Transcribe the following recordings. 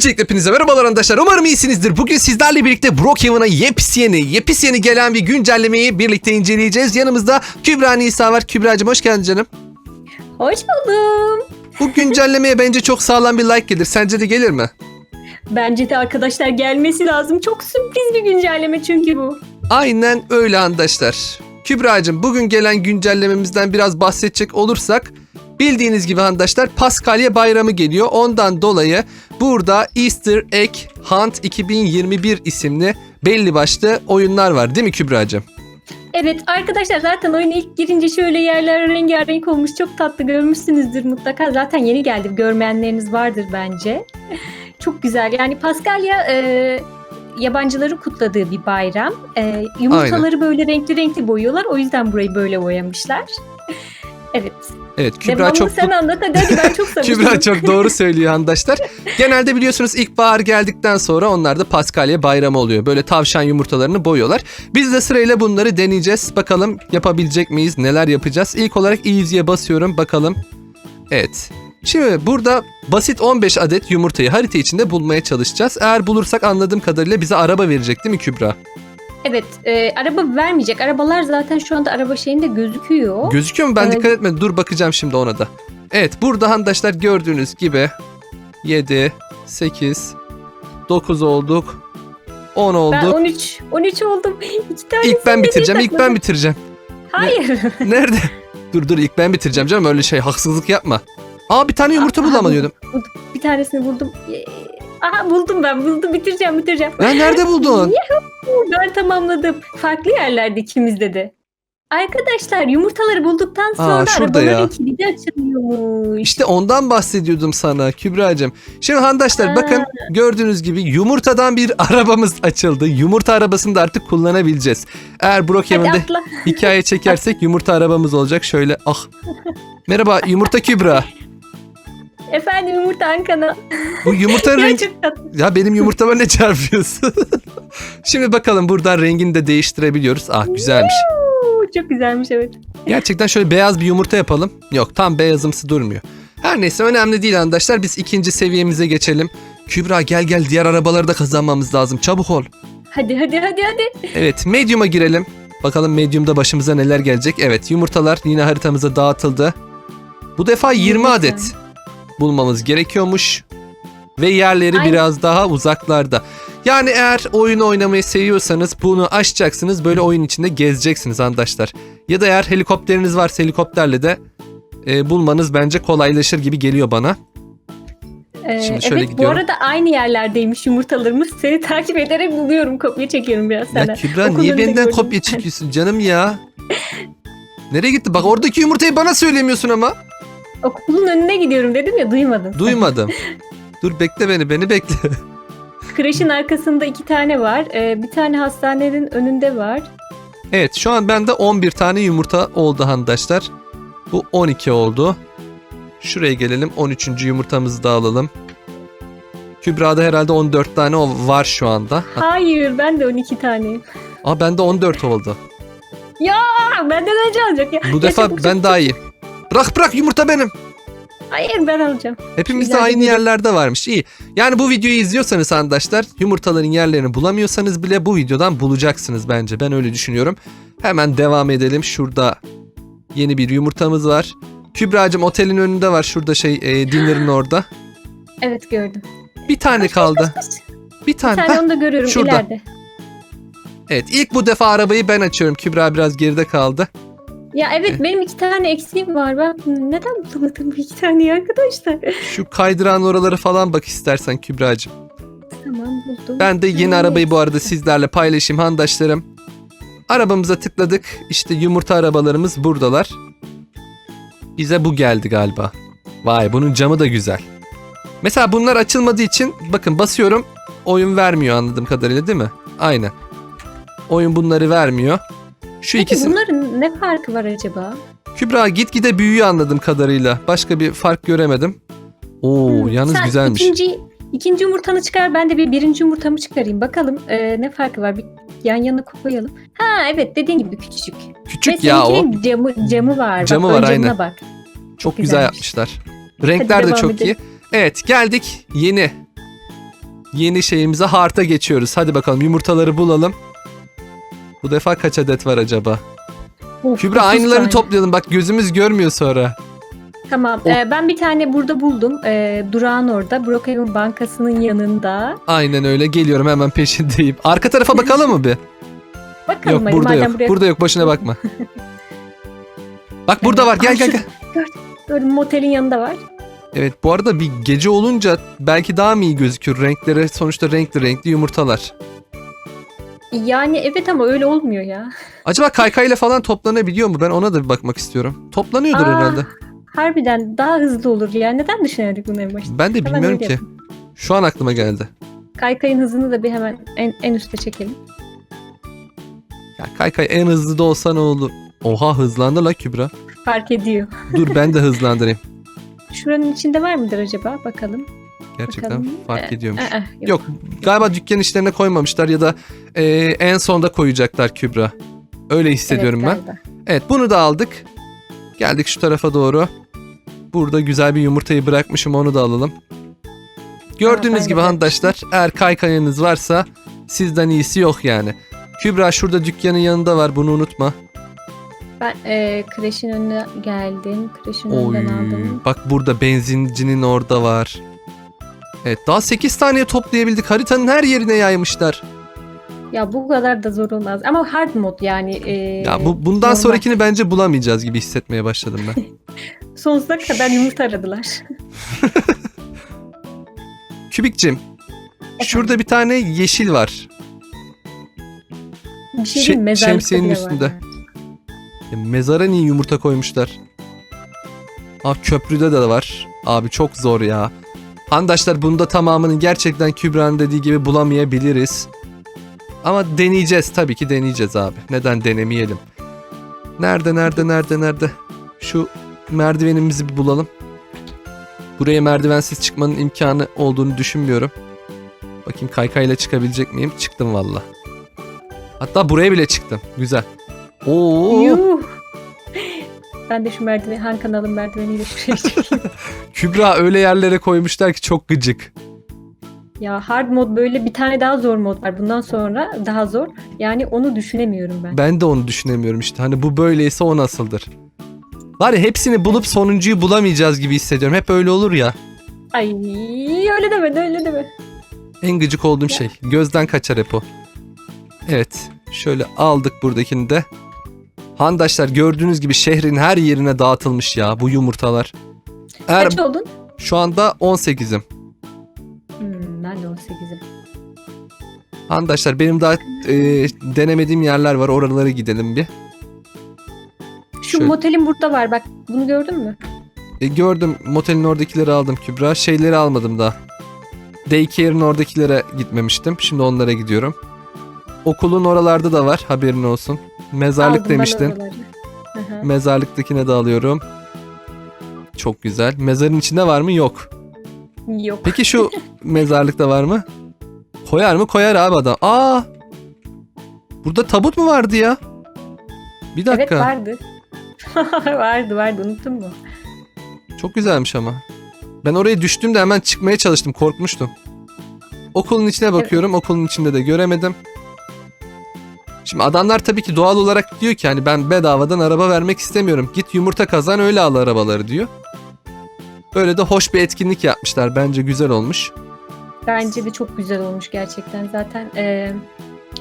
Öncelikle hepinize merhabalar arkadaşlar. Umarım iyisinizdir. Bugün sizlerle birlikte Brookhaven'a yepyeni, yepyeni gelen bir güncellemeyi birlikte inceleyeceğiz. Yanımızda Kübra Nisa var. Kübra'cığım hoş geldin canım. Hoş buldum. Bu güncellemeye bence çok sağlam bir like gelir. Sence de gelir mi? Bence de arkadaşlar gelmesi lazım. Çok sürpriz bir güncelleme çünkü bu. Aynen öyle arkadaşlar. Kübra'cığım bugün gelen güncellememizden biraz bahsedecek olursak bildiğiniz gibi arkadaşlar Paskalya bayramı geliyor. Ondan dolayı burada Easter Egg Hunt 2021 isimli belli başlı oyunlar var değil mi Kübra'cığım? Evet arkadaşlar zaten oyuna ilk girince şöyle yerler rengarenk olmuş. Çok tatlı görmüşsünüzdür mutlaka. Zaten yeni geldi. Görmeyenleriniz vardır bence. Çok güzel. Yani Paskalya e, yabancıları kutladığı bir bayram. E, yumurtaları böyle renkli renkli boyuyorlar. O yüzden burayı böyle boyamışlar. Evet. Evet Kübra Devamını çok sen anlat hadi, hadi ben çok sabırsızım. Kübra çok doğru söylüyor arkadaşlar. Genelde biliyorsunuz ilkbahar geldikten sonra onlar da Paskalya bayramı oluyor. Böyle tavşan yumurtalarını boyuyorlar. Biz de sırayla bunları deneyeceğiz. Bakalım yapabilecek miyiz? Neler yapacağız? İlk olarak easy'ye basıyorum. Bakalım. Evet. Şimdi burada basit 15 adet yumurtayı harita içinde bulmaya çalışacağız. Eğer bulursak anladığım kadarıyla bize araba verecek değil mi Kübra? Evet, e, araba vermeyecek. Arabalar zaten şu anda araba şeyinde gözüküyor. Gözüküyor mu? Ben Evet. dikkat etmedim. Dur bakacağım şimdi ona da. Evet burada arkadaşlar gördüğünüz gibi 7, 8, 9 olduk. 10 ben olduk. 13, 13 oldum. İki tanesini İlk ben bitireceğim. ilk ben bitireceğim. Hayır. Nerede? dur dur ilk ben bitireceğim canım. Öyle şey haksızlık yapma. Aa bir tane yumurta Aa, bulamadıyordum. bir tanesini buldum. Ee, Aha buldum ben. Buldum. Bitireceğim, bitireceğim. Ya nerede buldun? Yuhuu, Ben tamamladım. Farklı yerlerde ikimizde de. Arkadaşlar yumurtaları bulduktan sonra şurada arabaların ya. kilidi açılıyormuş. İşte ondan bahsediyordum sana Kübra'cığım. Şimdi arkadaşlar Aa. bakın gördüğünüz gibi yumurtadan bir arabamız açıldı. Yumurta arabasını da artık kullanabileceğiz. Eğer atla. hikaye çekersek yumurta arabamız olacak. Şöyle ah. Merhaba yumurta Kübra. Efendim yumurta Ankara. Bu çok tatlı. Ya benim yumurtama ne çarpıyorsun? Şimdi bakalım buradan rengini de değiştirebiliyoruz. Ah güzelmiş. Çok güzelmiş evet. Gerçekten şöyle beyaz bir yumurta yapalım. Yok tam beyazımsı durmuyor. Her neyse önemli değil arkadaşlar. Biz ikinci seviyemize geçelim. Kübra gel gel diğer arabaları da kazanmamız lazım. Çabuk ol. Hadi hadi hadi hadi. Evet medium'a girelim. Bakalım medium'da başımıza neler gelecek. Evet yumurtalar yine haritamıza dağıtıldı. Bu defa 20 Yumurta. adet bulmamız gerekiyormuş. Ve yerleri Ay. biraz daha uzaklarda. Yani eğer oyun oynamayı seviyorsanız bunu açacaksınız. Böyle oyun içinde gezeceksiniz arkadaşlar. Ya da eğer helikopteriniz varsa helikopterle de e, bulmanız bence kolaylaşır gibi geliyor bana. Ee, Şimdi şöyle evet gidiyorum. bu arada aynı yerlerdeymiş yumurtalarımız. Seni takip ederek buluyorum. Kopya çekiyorum biraz Ya senden. Kübra Okulun niye benden gördüm. kopya çekiyorsun canım ya? Nereye gitti? Bak oradaki yumurtayı bana söylemiyorsun ama. Okulun önüne gidiyorum dedim ya duymadın. Duymadım. Dur bekle beni, beni bekle. Kreşin arkasında iki tane var. Ee, bir tane hastanenin önünde var. Evet şu an bende 11 tane yumurta oldu arkadaşlar. Bu 12 oldu. Şuraya gelelim 13. yumurtamızı da alalım. Kübra'da herhalde 14 tane o var şu anda. Ha, Hayır ben de 12 taneyim. Aa bende 14 oldu. Aa, benden önce alacak ya. Bu Ya defa ben daha iyi. Bırak bırak yumurta benim. Hayır ben alacağım. Hepimiz de İleride aynı biri- yerlerde varmış. İyi. Yani bu videoyu izliyorsanız arkadaşlar yumurtaların yerlerini bulamıyorsanız bile bu videodan bulacaksınız bence. Ben öyle düşünüyorum. Hemen devam edelim. Şurada yeni bir yumurtamız var. Kübra'cığım otelin önünde var. Şurada şey e, dinlerin orada. Evet gördüm. Bir tane kaldı. Bir Bir tane. tane Heh, onu da görüyorum şurada. ileride. Evet ilk bu defa arabayı ben açıyorum. Kübra biraz geride kaldı. Ya evet benim iki tane eksiğim var. Ben neden bulamadım bu iki taneyi arkadaşlar? Şu kaydıran oraları falan bak istersen Kübra'cığım. Tamam buldum. Ben de yeni arabayı bu arada sizlerle paylaşayım handaşlarım. Arabamıza tıkladık. İşte yumurta arabalarımız buradalar. Bize bu geldi galiba. Vay bunun camı da güzel. Mesela bunlar açılmadığı için bakın basıyorum oyun vermiyor anladığım kadarıyla değil mi? Aynen. Oyun bunları vermiyor. Şu Peki ikisi bunların ne farkı var acaba? Kübra gitgide büyüyor anladığım kadarıyla. Başka bir fark göremedim. Oo Hmm, yalnız sen güzelmiş. Ikinci, ikinci yumurtanı çıkar ben de bir birinci yumurtamı çıkarayım. Bakalım e, ne farkı var bir yan yana koyalım. Ha evet dediğin gibi küçücük. Küçük Ve ya o. seninkinin camı, camı var. Camı bak, var, ön camına aynen. Bak. Çok güzel güzelmiş. yapmışlar. Renkler de devam çok edelim. iyi. Evet geldik yeni Yeni şeyimize harta geçiyoruz. Hadi bakalım yumurtaları bulalım. Bu defa kaç adet var acaba? Of, Kübra aynılarını tane. toplayalım. Bak gözümüz görmüyor sonra. Tamam. O- e, ben bir tane burada buldum. E, durağın orada. Brookhaven Bankası'nın yanında. Aynen öyle. Geliyorum hemen peşindeyim. Arka tarafa bakalım mı bir? Bakalım Yok hadi burada yok. buraya Burada yok. Boşuna bakma. Bak burada var. Gel gel gel. Gördüm motelin yanında var. Evet bu arada bir gece olunca belki daha mı iyi gözükür? Renkleri sonuçta renkli renkli yumurtalar. Yani evet ama öyle olmuyor ya. Acaba kaykayla falan toplanabiliyor mu? Ben ona da bir bakmak istiyorum. Toplanıyordur Aa, herhalde. Harbiden daha hızlı olur ya. Neden düşünemedik bunu en başta? Ben de hemen bilmiyorum öyle ki. Şu an aklıma geldi. Kaykayın hızını da bir hemen en, en üste çekelim. Ya kaykay en hızlı da olsa ne olur? Oha hızlandı la Kübra. Fark ediyor. Dur ben de hızlandırayım. Şuranın içinde var mıdır acaba? Bakalım. Gerçekten Bakalım. fark Ee, ediyormuş. Aa, yok. Yok galiba dükkan işlerine koymamışlar ya da e, en sonda koyacaklar Kübra. Öyle hissediyorum Evet, ben. galiba. Evet bunu da aldık. Geldik şu tarafa doğru. Burada güzel bir yumurtayı bırakmışım onu da alalım. Gördüğünüz de gibi arkadaşlar eğer kaykayınız varsa sizden iyisi yok yani. Kübra şurada dükkanın yanında var bunu unutma. Ben e, kreşin önüne geldim. Kreşin Oy, önünden aldım. bak burada benzincinin orada var. Evet daha 8 taneye toplayabildik. Haritanın her yerine yaymışlar. Ya bu kadar da zor olmaz. Ama hard mod yani. E, Ya bu bundan normal. sonrakini bence bulamayacağız gibi hissetmeye başladım ben. Sonsuza kadar yumurta aradılar. Kübikcim, şurada bir tane yeşil var. Bir şey? Mezarlıkta şemsiyenin bile var üstünde. yani. Ya mezara niye yumurta koymuşlar? Aa köprüde de var. Abi çok zor ya. Handaşlar bunda tamamını gerçekten Kübra'nın dediği gibi bulamayabiliriz. Ama deneyeceğiz tabii ki deneyeceğiz abi. Neden denemeyelim? Nerede nerede nerede nerede? Şu merdivenimizi bir bulalım. Buraya merdivensiz çıkmanın imkanı olduğunu düşünmüyorum. Bakayım kaykayla çıkabilecek miyim? Çıktım valla. Hatta buraya bile çıktım. Güzel. Oo. Yuh. Ben de şu merdiven, Han kanalın merdiveniyle şuraya çıkayım. Kübra öyle yerlere koymuşlar ki çok gıcık. ya hard mod böyle bir tane daha zor mod var. Bundan sonra daha zor. Yani onu düşünemiyorum ben. Ben de onu düşünemiyorum işte. Hani bu böyleyse o nasıldır? Var ya hepsini bulup sonuncuyu bulamayacağız gibi hissediyorum. Hep öyle olur ya. Ay öyle deme öyle deme. En gıcık olduğum şey. Gözden kaçar hep o. Evet. Şöyle aldık buradakini de. Handaşlar gördüğünüz gibi şehrin her yerine dağıtılmış ya bu yumurtalar. Eğer Kaç oldun? şu anda 18'im. Hmm, ben de 18'im. Handaşlar benim daha e, denemediğim yerler var. Oralara gidelim bir. Şu Şöyle. motelin burada var bak. Bunu gördün mü? E, gördüm motelin oradakileri aldım Kübra. Şeyleri almadım daha. Daycare'ın oradakilere gitmemiştim. Şimdi onlara gidiyorum. Okulun oralarda da var haberin olsun. Mezarlık Aldım ben demiştin. oraları. Hı hı. Mezarlıktakine de alıyorum. Çok güzel. Mezarın içinde var mı? Yok. Yok. Peki şu mezarlıkta var mı? Koyar mı? Koyar abi adam. Aa! Burada tabut mu vardı ya? Bir Evet dakika. vardı. vardı vardı unuttun mu? Çok güzelmiş ama. Ben oraya düştüğümde hemen çıkmaya çalıştım. Korkmuştum. Okulun içine bakıyorum. Okulun içinde de göremedim. Şimdi adamlar tabii ki doğal olarak diyor ki hani ben bedavadan araba vermek istemiyorum. Git yumurta kazan öyle al arabaları diyor. Böyle de hoş bir etkinlik yapmışlar. Bence güzel olmuş. Bence de çok güzel olmuş gerçekten. Zaten e,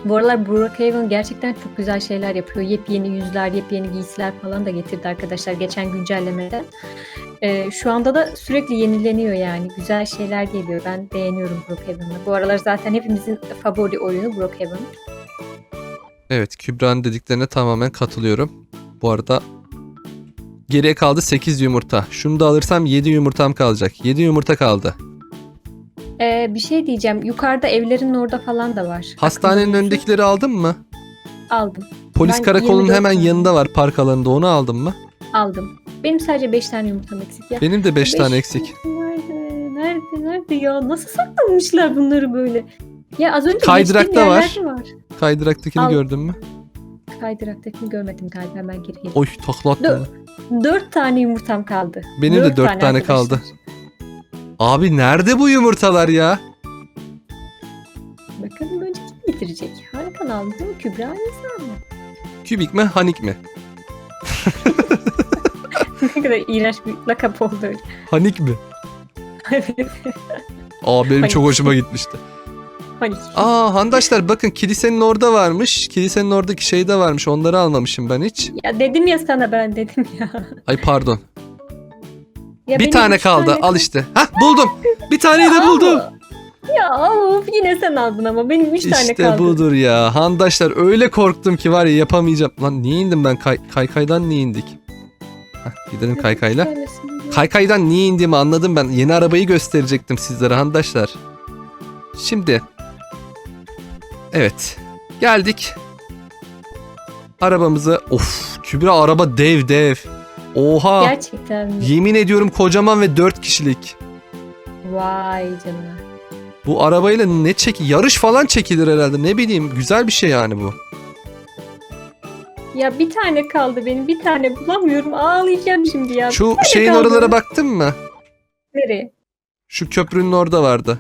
bu aralar Brookhaven gerçekten çok güzel şeyler yapıyor. Yepyeni yüzler, yepyeni giysiler falan da getirdi arkadaşlar geçen güncellemede. E, şu anda da sürekli yenileniyor yani. Güzel şeyler geliyor. Ben beğeniyorum Brookhaven'ı. Bu aralar zaten hepimizin favori oyunu Brookhaven. Evet Kübra'nın dediklerine tamamen katılıyorum. Bu arada geriye kaldı 8 yumurta. Şunu da alırsam 7 yumurtam kalacak. 7 yumurta kaldı. E, bir şey diyeceğim. Yukarıda evlerin orada falan da var. Hastanenin Aklında olsun. önündekileri aldın mı? Aldım. Polis Ben karakolunun 24 hemen tane. yanında var park alanında onu aldın mı? Aldım. Benim sadece 5 tane yumurtam eksik ya. Benim de 5 Beş tane eksik. Nerede? Nerede? Nerede ya? Nasıl saklamışlar bunları böyle? Ya az önce Kaydırakta geçtiğim var. yerlerde var. Kaydıraktakini Al. gördün mü? kaydıraktakini görmedim galiba ben geri geldim. Oy takla attın. Dö- dört tane yumurtam kaldı. Benim dört de dört tane, tane kaldı. Abi nerede bu yumurtalar ya? Bakalım önce kim bitirecek? Hangi kanalımız mı? Kübra insan mı? Kübik mi? Hanik mi? ne kadar iğrenç bir lakap oldu. Hanik mi? Aa benim çok hoşuma gitmişti. Hani Aa handaşlar bakın kilisenin orada varmış. Kilisenin oradaki şey de varmış. Onları almamışım ben hiç. ya dedim ya sana ben dedim ya. Ay pardon. ya bir benim tane üç kaldı. tane Al işte. Hah buldum. Bir taneyi de buldum. Ya of yine sen aldın ama benim üç tane İşte kaldı. budur ya. Handaşlar öyle korktum ki var ya yapamayacağım. Lan niye indim ben? Kay- kaykaydan niye indik? Hah, gidelim kaykayla. Kaykaydan niye indiğimi anladım ben. Yeni arabayı gösterecektim sizlere handaşlar. Şimdi. Evet. Geldik. Arabamızı. Of Kübra araba dev dev. Oha. Gerçekten mi? Yemin ediyorum kocaman ve 4 kişilik. Vay canına. Bu arabayla ne çek yarış falan çekilir herhalde. Ne bileyim güzel bir şey yani bu. Ya bir tane kaldı benim bir tane bulamıyorum ağlayacağım şimdi ya. Şu tane şeyin kaldı. oralara baktın mı? Nereye? Şu köprünün orada vardı.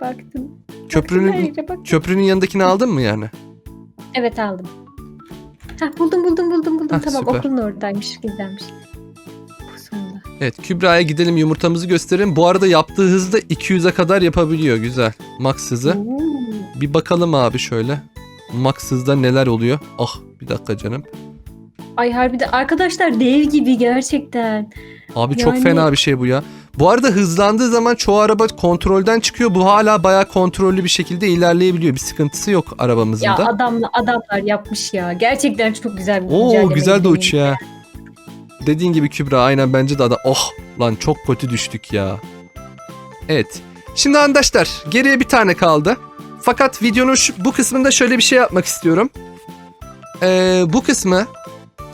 Baktım. Köprünün Baktım, baktım. köprünün yanındakini aldın mı yani? Evet aldım. Hah, buldum buldum buldum buldum. Hah, tamam süper. okulun oradaymış güzelmiş. Bu sonunda. Evet Kübra'ya gidelim yumurtamızı gösterelim. Bu arada yaptığı hızda 200'e kadar yapabiliyor güzel. Max hızı. Oo. Bir bakalım abi şöyle. Max hızda neler oluyor? Ah bir dakika canım. Ay harbiden arkadaşlar dev gibi gerçekten. Abi çok Yani- fena bir şey bu ya. Bu arada hızlandığı zaman çoğu araba kontrolden çıkıyor. Bu hala bayağı kontrollü bir şekilde ilerleyebiliyor. Bir sıkıntısı yok arabamızın Ya da. adamla adamlar yapmış ya. Gerçekten çok güzel bir Oo güzel de uçuyor. ha. Dediğin gibi Kübra aynen bence de adam. Oh lan çok kötü düştük ya. Evet. Şimdi arkadaşlar geriye bir tane kaldı. Fakat videonun şu, bu kısmında şöyle bir şey yapmak istiyorum. Ee, bu kısmı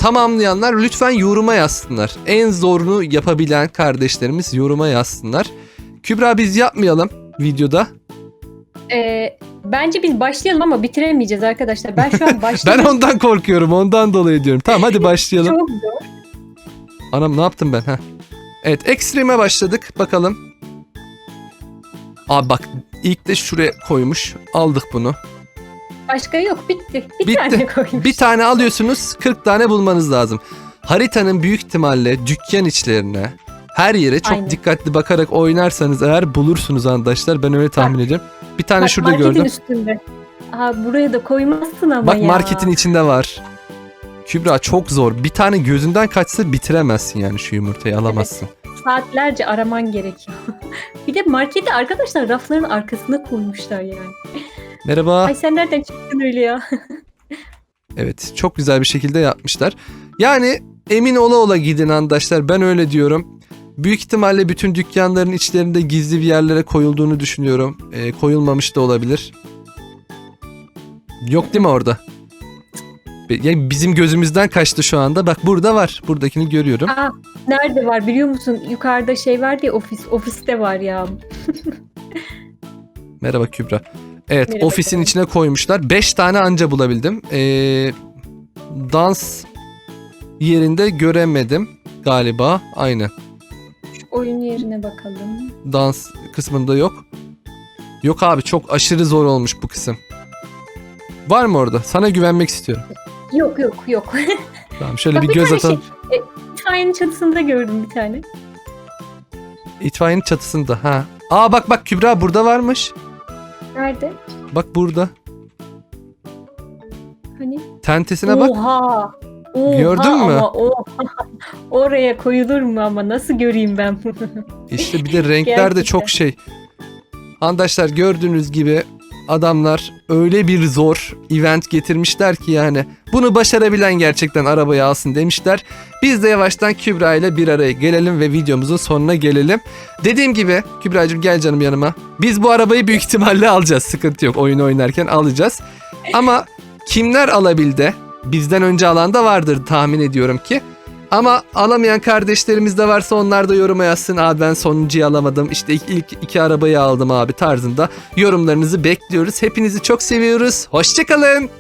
tamamlayanlar lütfen yoruma yazsınlar. En zorunu yapabilen kardeşlerimiz yoruma yazsınlar. Kübra biz yapmayalım videoda. Ee, bence biz başlayalım ama bitiremeyeceğiz arkadaşlar. Ben şu an Ben başlayayım. ondan korkuyorum ondan dolayı diyorum. Tamam hadi başlayalım. Çok zor. Anam ne yaptım ben? Heh. Evet Extreme'e başladık. Bakalım. Abi bak ilk de şuraya koymuş. Aldık bunu. Başka yok bitti. Bir Bitti. tane koymuş. Bir tane alıyorsunuz 40 tane bulmanız lazım. Haritanın büyük ihtimalle dükkan içlerine her yere çok Aynen. dikkatli bakarak oynarsanız eğer bulursunuz arkadaşlar. Ben öyle tahmin ediyorum. Bir tane Bak, şurada marketin gördüm. üstünde. Aha buraya da koymazsın ama Bak ya. marketin içinde var. Kübra çok zor. Bir tane gözünden kaçsa bitiremezsin yani şu yumurtayı alamazsın. Saatlerce araman gerekiyor. bir de marketi arkadaşlar rafların arkasına koymuşlar yani. Merhaba. Ay sen nereden çıktın öyle ya? Evet çok güzel bir şekilde yapmışlar. Yani emin ola ola gidin arkadaşlar ben öyle diyorum. Büyük ihtimalle bütün dükkanların içlerinde gizli bir yerlere koyulduğunu düşünüyorum. Ee, koyulmamış da olabilir. Yok değil mi orada? Yani bizim gözümüzden kaçtı şu anda. Bak burada var. Buradakini görüyorum. Aa, nerede var biliyor musun? Yukarıda şey var ya ofis. Ofiste var ya. Merhaba Kübra. Evet Merhaba ofisin canım. içine koymuşlar. 5 tane anca bulabildim. Ee, dans yerinde göremedim galiba. Aynen. Şu oyun yerine bakalım. dans kısmında yok. Yok abi çok aşırı zor olmuş bu kısım. Var mı orada? Sana güvenmek istiyorum. Yok yok yok. Tamam şöyle Bak, bir bir göz tane atalım. İtfaiyenin çatısında gördüm bir tane. İtfaiyenin çatısında. Ha. Aa bak bak Kübra burada varmış. Nerede? Bak burada. Hani? Tentesine bak. Oha. Oha Gördün mü? Ama. Oraya koyulur mu ama nasıl göreyim ben bunu? İşte bir de renkler de çok şey. Arkadaşlar gördüğünüz gibi adamlar öyle bir zor event getirmişler ki yani bunu başarabilen gerçekten arabayı alsın demişler. Biz de yavaştan Kübra ile bir araya gelelim ve videomuzun sonuna gelelim. Dediğim gibi Kübra'cığım gel canım yanıma. Biz bu arabayı büyük ihtimalle alacağız. Sıkıntı yok. Oyun oynarken alacağız. Ama kimler alabildi? Bizden önce alan da vardır tahmin ediyorum ki. Ama alamayan kardeşlerimiz de varsa onlar da yoruma yazsın. Abi ben sonuncuyu alamadım. İşte ilk, iki arabayı aldım abi tarzında. Yorumlarınızı bekliyoruz. Hepinizi çok seviyoruz. Hoşçakalın.